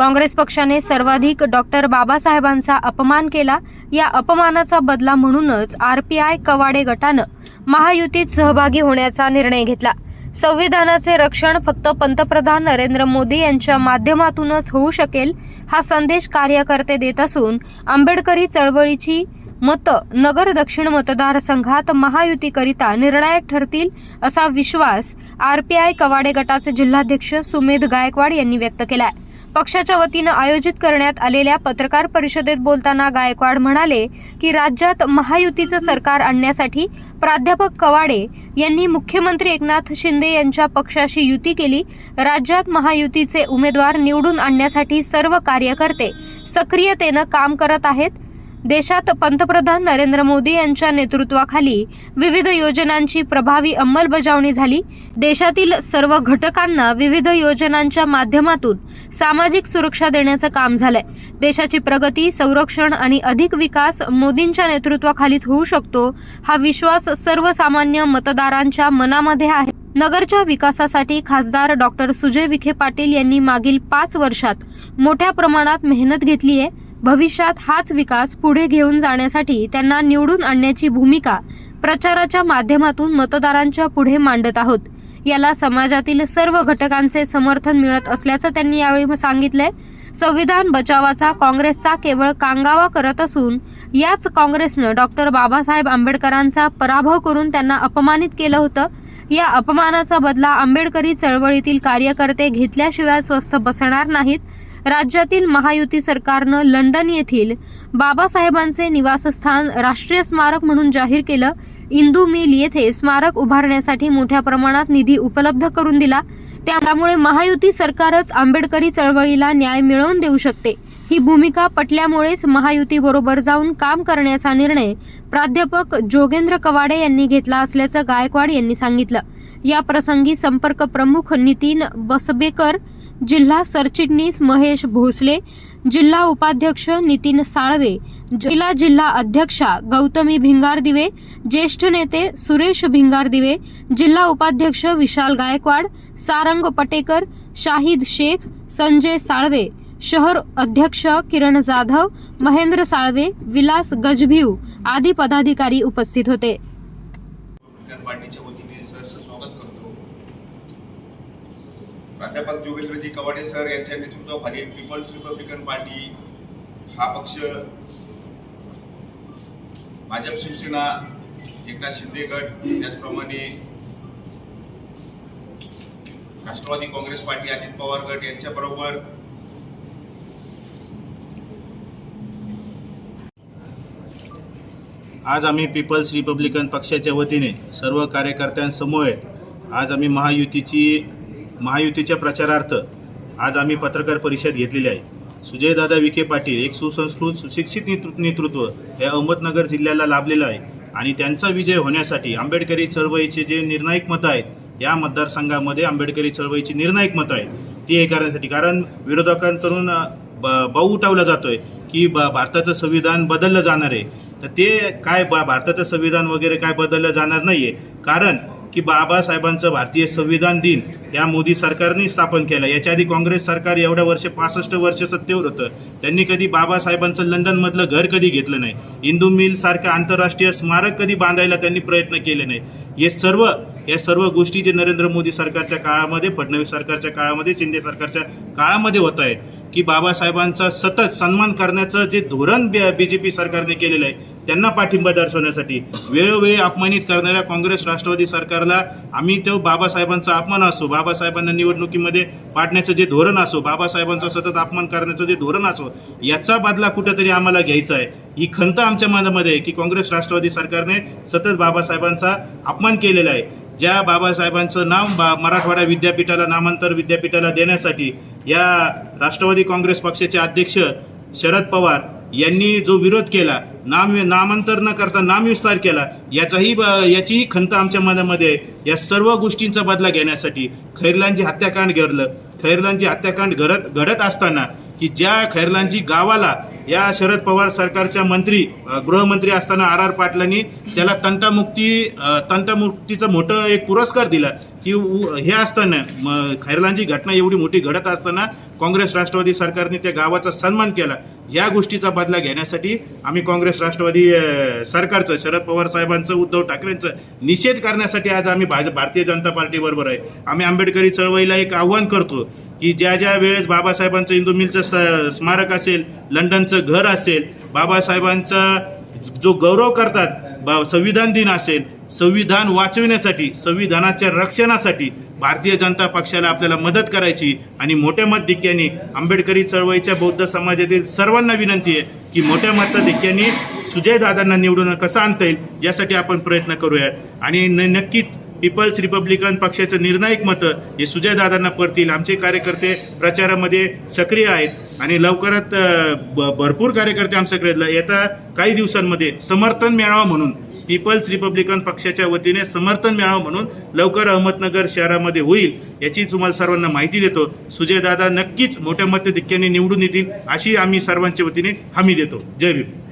काँग्रेस पक्षाने सर्वाधिक डॉक्टर बाबासाहेबांचा अपमान केला. या अपमानाचा बदला म्हणूनच आर पी आय कवाडे गटानं महायुतीत सहभागी होण्याचा निर्णय घेतला. संविधानाचे रक्षण फक्त पंतप्रधान नरेंद्र मोदी यांच्या माध्यमातूनच होऊ शकेल हा संदेश कार्यकर्ते देत असून आंबेडकरी चळवळीची मतं नगर दक्षिण मतदारसंघात महायुतीकरिता निर्णायक ठरतील असा विश्वास आर पी आय कवाडे गटाचे जिल्हाध्यक्ष सुमेध गायकवाड यांनी व्यक्त केला आहे पक्षाच्या वतीनं आयोजित करण्यात आलेल्या पत्रकार परिषदेत बोलताना गायकवाड म्हणाले की राज्यात महायुतीचं सरकार आणण्यासाठी प्राध्यापक कवाडे यांनी मुख्यमंत्री एकनाथ शिंदे यांच्या पक्षाशी युती केली. राज्यात महायुतीचे उमेदवार निवडून आणण्यासाठी सर्व कार्यकर्ते सक्रियतेनं काम करत आहेत. देशात पंतप्रधान नरेंद्र मोदी यांच्या नेतृत्वाखाली विविध योजनांची प्रभावी अंमलबजावणी झाली. देशातील सर्व घटकांना विविध योजनांच्या माध्यमातून सामाजिक सुरक्षा देण्याचं काम झालंय. देशाची प्रगती संरक्षण आणि अधिक विकास मोदींच्या नेतृत्वाखालीच होऊ शकतो हा विश्वास सर्वसामान्य मतदारांच्या मनामध्ये आहे. नगरच्या विकासासाठी खासदार डॉक्टर सुजय विखे पाटील यांनी मागील पाच वर्षात मोठ्या प्रमाणात मेहनत घेतली आहे भविष्यात हाच विकास पुढे घेऊन जाण्यासाठी त्यांना निवडून आणण्याची भूमिका प्रचाराच्या माध्यमातून मतदारांच्या पुढे मांडत आहोत. याला समाजातील सर्व घटकांचे समर्थन मिळत असल्याचं त्यांनी यावेळी सांगितलंय. संविधान बचावाचा काँग्रेसचा केवळ कांगावा करत असून याच काँग्रेसनं डॉक्टर बाबासाहेब आंबेडकरांचा पराभव करून त्यांना अपमानित केलं होतं. या अपमानाचा बदला आंबेडकरी चळवळीतील कार्यकर्ते घेतल्याशिवाय स्वस्थ बसणार नाहीत. राज्यातील महायुती सरकारनं लंडन येथील बाबासाहेबांचे निवासस्थान राष्ट्रीय स्मारक म्हणून जाहीर केलं. इंदू मिल येथे स्मारक उभारण्यासाठी मोठ्या प्रमाणात निधी उपलब्ध करून दिला. त्यामुळे महायुती सरकारच आंबेडकरी चळवळीला न्याय मिळवून देऊ शकते. ही भूमिका पटल्यामुळेच महायुती बरोबर जाऊन काम करण्याचा निर्णय प्राध्यापक जोगेंद्र कवाडे यांनी घेतला असल्याचं गायकवाड यांनी सांगितलं. या प्रसंगी संपर्क प्रमुख नितीन बसबेकर जिल्हा सरचिटणीस महेश भोसले जिल्हा उपाध्यक्ष नितीन साळवे जिल्हा जिल्हा अध्यक्षा गौतमी भिंगारदिवे ज्येष्ठ नेते सुरेश भिंगारदिवे जिल्हा उपाध्यक्ष विशाल गायकवाड सारंग पटेकर शाहिद शेख संजय साळवे शहर अध्यक्ष किरण जाधव महेंद्र साळवे विलास गजभिव आदी पदाधिकारी उपस्थित होते रिपब्लिकन पार्टीच्या वतीने सरचं स्वागत करतो प्राध्यापक जोगेंद्रजी कवाडे सर यांच्या नेतृत्वाखाली पीपल्स रिपब्लिकन पार्टी हा पक्ष भाजप शिवसेना एकनाथ शिंदे गट त्याचप्रमाणे राष्ट्रवादी काँग्रेस पार्टी अजित पवार गट यांच्याबरोबर. आज आम्ही पीपल्स रिपब्लिकन पक्षाच्या वतीने सर्व कार्यकर्त्यांसमोर आज आम्ही महायुतीची महायुतीच्या प्रचारार्थ आज आम्ही पत्रकार परिषद घेतलेली आहे. सुजयदादा विखे पाटील एक सुसंस्कृत सुशिक्षित नेतृत्व नेतृत्व हे अहमदनगर जिल्ह्याला लाभलेलं आहे आणि त्यांचा विजय होण्यासाठी आंबेडकरी चळवळीचे जे निर्णायक मतं आहेत या मतदारसंघामध्ये आंबेडकरी चळवळीची निर्णायक मतं आहेत. ती हे करण्यासाठी कारण विरोधकांकडून ब- बाऊ उठवला जातोय की ब भारताचं संविधान बदललं जाणार आहे. तर ते काय बा भारताचं संविधान वगैरे काय बदललं जाणार नाही आहे कारण की बाबासाहेबांचं भारतीय संविधान दिन या मोदी सरकारने स्थापन केलं. याच्या आधी काँग्रेस सरकार एवढ्या वर्ष पासष्ट वर्ष सत्तेवर होतं. त्यांनी कधी बाबासाहेबांचं लंडनमधलं घर कधी घेतलं नाही. इंदू मिल सारखं आंतरराष्ट्रीय स्मारक कधी बांधायला त्यांनी प्रयत्न केले नाही. हे सर्व या सर्व गोष्टी जे नरेंद्र मोदी सरकारच्या काळामध्ये फडणवीस सरकारच्या काळामध्ये शिंदे सरकारच्या काळामध्ये होत आहेत की बाबासाहेबांचा सतत सन्मान करण्याचं जे धोरण बी जे पी सरकारने केलेलं आहे त्यांना पाठिंबा दर्शवण्यासाठी वेळोवेळी अपमानित करणाऱ्या काँग्रेस राष्ट्रवादी सरकारला आम्ही तो बाबासाहेबांचा अपमान असो बाबासाहेबांना निवडणुकीमध्ये पाडण्याचं जे धोरण असो बाबासाहेबांचा सतत अपमान करण्याचं जे धोरण असो याचा बदला कुठेतरी आम्हाला घ्यायचा आहे. ही खंत आमच्या मनामध्ये आहे की काँग्रेस राष्ट्रवादी सरकारने सतत बाबासाहेबांचा अपमान केलेला आहे. ज्या बाबासाहेबांचं नाव बा मराठवाडा विद्यापीठाला नामांतर विद्यापीठाला देण्यासाठी या राष्ट्रवादी काँग्रेस पक्षाचे अध्यक्ष शरद पवार यांनी जो विरोध केला नाम नामांतर न करता नामविस्तार केला याचाही ब- याचीही खंत आमच्या मनामध्ये या सर्व गोष्टींचा बदला घेण्यासाठी खैरलांची हत्याकांड घडलं. खैरलांची हत्याकांड घडत घडत असताना की ज्या खैरलांची गावाला या शरद पवार सरकारच्या मंत्री गृहमंत्री असताना आर आर पाटलांनी त्याला तंटामुक्ती अ, तंटामुक्तीचा मोठं एक पुरस्कार दिला. की उ- हे असताना म- खैरलांची घटना एवढी मोठी घडत असताना काँग्रेस राष्ट्रवादी सरकारने त्या गावाचा सन्मान केला. या गोष्टीचा बदला घेण्यासाठी आम्ही काँग्रेस राष्ट्रवादी सरकारचं शरद पवार साहेबांचं उद्धव ठाकरेंचं निषेध करण्यासाठी आज आम्ही भाज भारतीय जनता पार्टीबरोबर आहे. आम्ही आंबेडकरी चळवळीला एक आव्हान करतो. की ज्या ज्या वेळेस बाबासाहेबांचं इंदू मिलचं स- स्मारक असेल लंडनचं घर असेल बाबासाहेबांचा जो गौरव करतात बा संविधान दिन असेल संविधान वाचविण्यासाठी संविधानाच्या रक्षणासाठी भारतीय जनता पक्षाला आपल्याला मदत करायची आणि मोठ्या मतधिक्याने आंबेडकरी चळवळीच्या बौद्ध समाजातील सर्वांना विनंती आहे की मोठ्या मतधिक्याने सुजयदादांना निवडून कसं आणता येईल यासाठी आपण प्रयत्न करूया. आणि न नक्कीच पीपल्स रिपब्लिकन पक्षाचं निर्णायक मतं हे सुजयदादांना पडतील. आमचे कार्यकर्ते प्रचारामध्ये सक्रिय आहेत आणि लवकरात ब- भरपूर कार्यकर्ते आमच्याकडे येत्या काही दिवसांमध्ये समर्थन मिळावं म्हणून पीपल्स रिपब्लिकन पक्षाच्या वतीने समर्थन मिळावं म्हणून लवकर अहमदनगर शहरामध्ये होईल याची तुम्हाला सर्वांना माहिती देतो. सुजयदादा नक्कीच मोठ्या मतधिक्याने निवडून येतील अशी आम्ही सर्वांच्या वतीने हमी देतो. जय भीम.